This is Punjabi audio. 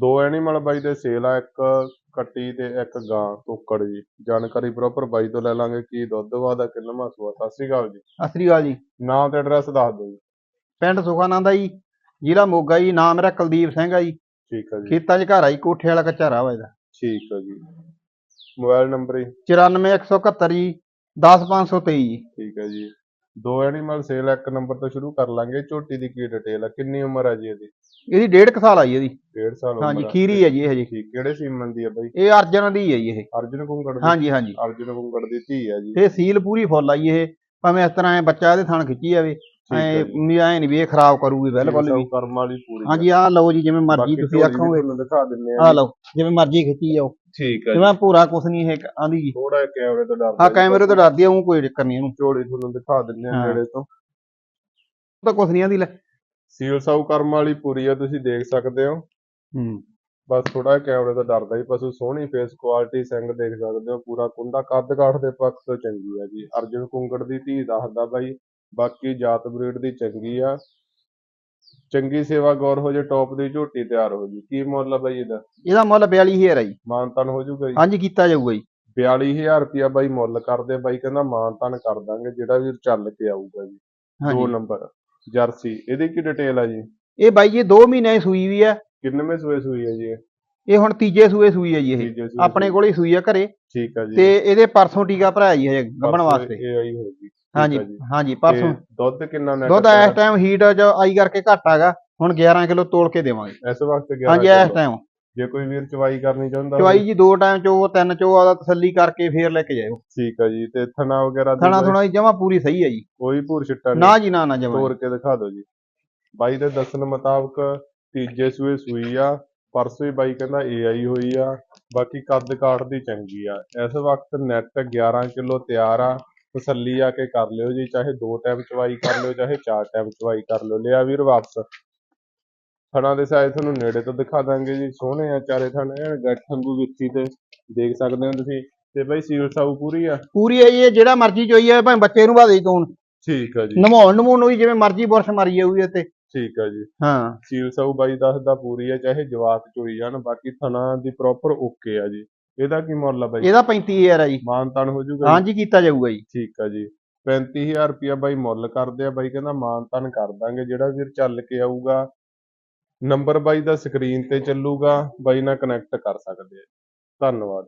ਦੋ ਐਨੀਮਲ ਬਾਈ ਦੇ ਸੇਲ ਆ ਇੱਕ ਕੱਟੀ ਤੇ ਇੱਕ ਗਾਂ ਤੋਕੜ ਜੀ। ਜਾਣਕਾਰੀ ਪ੍ਰੋਪਰ ਬਾਈ ਤੋਂ ਲੈ ਲਾਂਗੇ ਕੀ ਦੁੱਧ ਵਾਦਾ ਕਿੰਨਾ ਸੂਆ ਸਤਿ ਸ਼੍ਰੀ ਅਕਾਲ ਜੀ। ਸਤਿ ਸ੍ਰੀ ਅਕਾਲ ਜੀ। ਨਾਂ ਤੇ ਐਡਰੈਸ ਦੱਸ ਦਿਓ ਜੀ। ਪਿੰਡ ਸੁਖਾਨੰਦ ਆ ਜੀ ਜ਼ਿਲ੍ਹਾ ਮੋਗਾ ਜੀ ਨਾਮ ਮੇਰਾ ਕੁਲਦੀਪ ਸਿੰਘ ਆ ਜੀ। ਠੀਕ ਹੈ ਜੀ। ਖੇਤਾਂ 'ਚ ਘਰ ਆ ਜੀ ਕੋਠੇ ਵਾਲਾ ਕੱਚਾ ਰਾਹ ਵਾ ਇਹਦਾ। ਠੀਕ ਹੈ ਜੀ। ਮੋਬਾਈਲ ਨੰਬਰ ਜੀ। 94171 ਜੀ 10523 ਜੀ। ਠੀਕ ਹੈ ਜੀ। ਦੋ ਐਨੀਮਲ ਸੇਲ ਇੱਕ ਨੰਬਰ ਤੋਂ ਸ਼ੁਰੂ ਕਰ ਲਾਂਗੇ। ਝੋਟੀ ਦੀ ਕੀ ਡਿਟੇਲ ਹੈ ਕਿੰਨੀ ਉਮਰ ਹੈ ਜੀ ਇਹਦੀ? ਇਹਦੀ ਡੇਢ ਕੁ ਸਾਲ ਆ ਜੀ ਇਹਦੀ। ਡੇਢ ਸਾਲ ਉਮਰ ਹਾਂਜੀ ਹੈ। ਖੀਰੀ ਹੈ ਜੀ ਇਹ ਹਜੇ। ਠੀਕ ਕਿਹੜੇ ਸੀਮਨ ਦੀ ਹੈ ਬਾਈ? ਇਹ ਅਰਜਨ ਦੀ ਹੈ ਜੀ ਇਹ। ਅਰਜੁਨ ਕੁੰਗੜ ਦੀ? ਹਾਂਜੀ ਹਾਂਜੀ। ਅਰਜੁਨ ਕੁੰਗੜ ਦੀ ਧੀ ਹੈ ਜੀ। ਤੇ ਸੀਲ ਪੂਰੀ ਫੁੱਲ ਆ ਜੀ ਇਹ। ਭਾਵੇਂ ਇਸ ਤਰ੍ਹਾਂ ਐ ਬੱਚਾ ਇਹਦੇ ਥਣ ਖਿੱਚੀ ਜਾਵੇ ਹੈ ਐ। ਨਹੀਂ ਐ ਨਹੀਂ ਵੀ ਇਹ ਖਰਾਬ ਕਰੂਗੀ ਬਿਲਕੁਲ ਵੀ। ਕਰਮ ਵਾਲੀ ਪੂਰੀ ਹਾਂਜੀ ਆਹ ਲਓ ਜੀ ਜਿਵੇਂ ਮਰਜ਼ੀ ਬਾਕੀ ਤੁਸੀਂ ਝੋਲੀ ਵੀ ਆਖੋਗੇ। ਤੁਹਾਨੂੰ ਦਿਖਾ ਦਿੰਨੇ ਆਹ ਲਓ ਜਿਵੇਂ ਮਰਜ਼ੀ ਖਿੱਚੀ ਜਾਓ। ਠੀਕ ਹੈ ਜਿਵੇਂ ਪੂਰਾ ਕੁਛ ਨਹੀਂ ਇਹ ਆਂਦੀ ਜੀ। ਥੋੜਾ ਕੈਮਰੇ ਤੋਂ ਡਰਦਾ ਆ ਕੈਮਰੇ ਤੋਂ ਡਰਦੀ ਆ ਉਹ ਕੋਈ ਚੱਕਰ ਨਹੀਂ ਇਹਨੂੰ। ਝੋਲੀ ਤੁਹਾਨੂੰ ਦਿਖਾ ਦਿੰਨੇ ਆ ਹਾਂ। ਨੇੜੇ ਤੋਂ। ਉਹ ਤਾਂ ਕੁਛ ਨਹੀਂ ਆਂਦੀ ਲੈ। ਸੀਲ ਸਾਊ ਕਰਮ ਵਾਲੀ ਪੂਰੀ ਆ ਤੁਸੀਂ ਦੇਖ ਸਕਦੇ ਹੋ। ਹੂੰ। ਬਸ ਥੋੜਾ ਕੈਮਰੇ ਤੋਂ ਡਰਦਾ ਹੀ ਪਸ਼ੂ ਸੋਹਣੀ ਫੇਸ ਕੁਆਲਿਟੀ ਸਿੰਘ ਦੇਖ ਸਕਦੇ ਹੋ ਪੂਰਾ ਕੁੰਡਾ ਕੱਦ ਕਾਠ ਦੇ ਪੱਖ ਤੋਂ ਚੰਗੀ ਆ ਜੀ। ਅਰਜੁਨ ਕੁੰਗੜ ਦੀ ਧੀ ਦੱਸਦਾ ਬਾਈ ਬਾਕੀ ਜਾਤ ਬਰੀਡ ਦੀ ਚੰਗੀ ਆ। ਚੰਗੀ ਸੇਵਾ ਗੌਰ ਹੋ ਜੇ ਟੌਪ ਦੀ ਝੋਟੀ ਤਿਆਰ ਹੋ ਜੀ। ਕੀ ਮੁੱਲ ਆ ਬਾਈ ਇਹਦਾ? ਇਹਦਾ ਮੁੱਲ 42000 ਆ ਜੀ। ਮਾਨਤਨ ਹੋ ਜੂਗਾ ਜੀ? ਹਾਂਜੀ ਕੀਤਾ ਜਾਊਗਾ ਜੀ। 42000 ਰੁਪਿਆ ਬਾਈ ਮੁੱਲ ਕਰਦੇ ਬਾਈ ਕਹਿੰਦਾ ਮਾਨਤਨ ਕਰ ਦਾਂਗੇ ਜਿਹੜਾ ਵੀਰ ਚੱਲ ਕੇ ਆਊਗਾ ਜੀ। ਦੋ ਹਾਂਜੀ। Number jersey. ਇਹਦੀ ਕੀ ਡਿਟੇਲ ਆ ਜੀ? ਇਹ ਬਾਈ ਜੀ 2 ਮਹੀਨੇ ਸੂਈ ਵੀ ਆ। ਕਿੰਨਵੇਂ ਸੂਏ ਸੂਈ ਹੈ ਜੀ ਇਹ? ਇਹ ਹੁਣ ਤੀਜੇ ਸੂਏ ਸੂਈ ਆ ਜੀ ਇਹ। ਤੀਜੇ ਸੂਏ ਆਪਣੇ ਕੋਲ ਹੀ ਸੂਈ ਆ ਘਰੇ। ਠੀਕ ਆ ਜੀ। ਤੇ ਇਹਦੇ ਪਰਸੋਂ ਟੀਕਾ ਭਰਾਇਆ ਜੀ ਹਜੇ ਗੱਭਣ ਪਰਸੋਂ ਵਾਸਤੇ। ਇਹ ਆਈ ਹੋਗੀ ਹਾਂਜੀ ਹਾਂਜੀ ਪਰਸੋਂ। ਦੁੱਧ ਕਿੰਨਾ ਨੇ ਦੁੱਧ ਇਸ ਟਾਈਮ ਹੀਟ ਚ ਆਈ ਕਰਕੇ ਘੱਟ ਹੈਗਾ। ਹੁਣ 11 ਕਿਲੋ ਤੋਲ ਕੇ ਦੇਵਾਂਗੇ। ਇਸ ਵਕਤ 11 ਹਾਂਜੀ ਇਸ। ਟਾਈਮ ਜੇ ਕੋਈ ਵੀਰ ਚਵਾਈ ਕਰਨੀ ਚਾਹੁੰਦਾ ਚਵਾਈ ਜੀ ਦੋ ਟਾਈਮ ਚੋ ਤਿੰਨ ਚੋ ਆਦਾ ਤਸੱਲੀ ਕਰਕੇ ਫੇਰ ਲੈ ਕੇ ਜਾਇਓ। ਠੀਕ ਆ ਜੀ ਤੇ ਥਣਾ ਵਗੈਰਾ ਥਣਾ ਥੁਣਾ ਜਮਾ ਪੂਰੀ ਸਹੀ ਹੈ ਜੀ। ਕੋਈ ਭੂਰ ਛਿੱਟਾ ਨਹੀਂ। ਨਾ ਜੀ ਨਾ ਨਾ ਜਮਾ। ਤੋੜ ਕੇ ਦਿਖਾ ਦਿਓ ਜੀ। ਬਾਈ ਦੇ ਦੱਸਣ ਮੁਤਾਬਕ ਤੀਜੇ ਸੂਏ ਸੂਈ ਆ ਪਰਸੋਂ ਹੀ ਬਾਈ ਕਹਿੰਦਾ ਏਆਈ ਹੋਈ ਆ। ਬਾਕੀ ਕੱਦ ਕਾਠ ਦੀ ਚੰਗੀ ਆ। ਇਸ ਵਕਤ ਨੈਟ 11 ਕਿਲੋ ਤਿਆਰ ਆ। ਤਸੱਲੀ ਆ ਕੇ ਕਰ ਲਿਓ ਜੀ ਚਾਹੇ ਦੋ ਟਾਈਮ ਚਵਾਈ ਕਰ ਲਿਓ ਚਾਹੇ ਚਾਰ ਟਾਈਮ ਚਵਾਈ ਕਰ ਲਿਓ ਲਿਆ ਵੀਰ ਵਾਪਸ। ਥਣਾ ਦੇ ਸਾਈਜ਼ ਤੁਹਾਨੂੰ ਨੇੜੇ ਤੋਂ ਦਿਖਾ ਦਾਂਗੇ ਜੀ ਸੋਹਣੇ ਆ ਚਾਰੇ ਥਣ ਐਨ ਗੱਠ ਵਾਂਗੂ ਵਿੱਚੀ ਤੇ ਦੇਖ ਸਕਦੇ ਹੋ ਤੁਸੀਂ। ਤੇ ਬਾਈ ਸੀਲ ਸਾਊ ਪੂਰੀ ਆ? ਪੂਰੀ ਹੈ ਇਹ ਜਿਹੜਾ ਮਰਜ਼ੀ ਚੋਈ ਹੈ ਭਾਵੇਂ ਬੱਚੇ ਨੂੰ ਬਾਦੇ ਤੋਂ। ਠੀਕ ਆ ਜੀ। ਨਮਾਉਣ ਨਮੂਣ ਨੂੰ ਵੀ ਜਿਵੇਂ ਮਰਜ਼ੀ ਬੁਰਸ਼ ਮਾਰੀ ਜਾਊਗੀ ਉੱਤੇ। ਠੀਕ ਆ ਜੀ। ਹਾਂ। ਸੀਲ ਸਾਊ ਬਾਈ ਦੱਸਦਾ ਪੂਰੀ ਆ ਚਾਹੇ ਜਵਾਕ ਚੋਈ ਜਾਣ ਬਾਕੀ ਥਣਾ ਦੀ ਪ੍ਰੋਪਰ ਓਕੇ ਆ ਜੀ। ਇਹਦਾ ਕੀ ਮੁੱਲ ਆ ਬਾਈ? ਇਹਦਾ 35000 ਹੈ ਜੀ। ਮਾਨ ਤਾਨ ਹੋ ਜਾਊਗਾ ਜੀ? ਹਾਂਜੀ ਕੀਤਾ ਜਾਊਗਾ ਜੀ। ਠੀਕ ਆ ਜੀ। 35000 ਰੁਪਇਆ ਬਾਈ ਮੁੱਲ ਕਰਦੇ ਆ। ਬਾਈ ਕਹਿੰਦਾ ਮਾਨ ਤਾਨ ਕਰ ਦਾਂਗੇ। ਜਿਹੜਾ ਵੀਰ ਚੱਲ ਕੇ ਆਊਗਾ ਨੰਬਰ ਬਾਈ ਦਾ ਸਕਰੀਨ ਤੇ ਚੱਲੂਗਾ। ਬਾਈ ਨਾਲ ਕਨੈਕਟ ਕਰ ਸਕਦੇ ਆ। ਧੰਨਵਾਦ।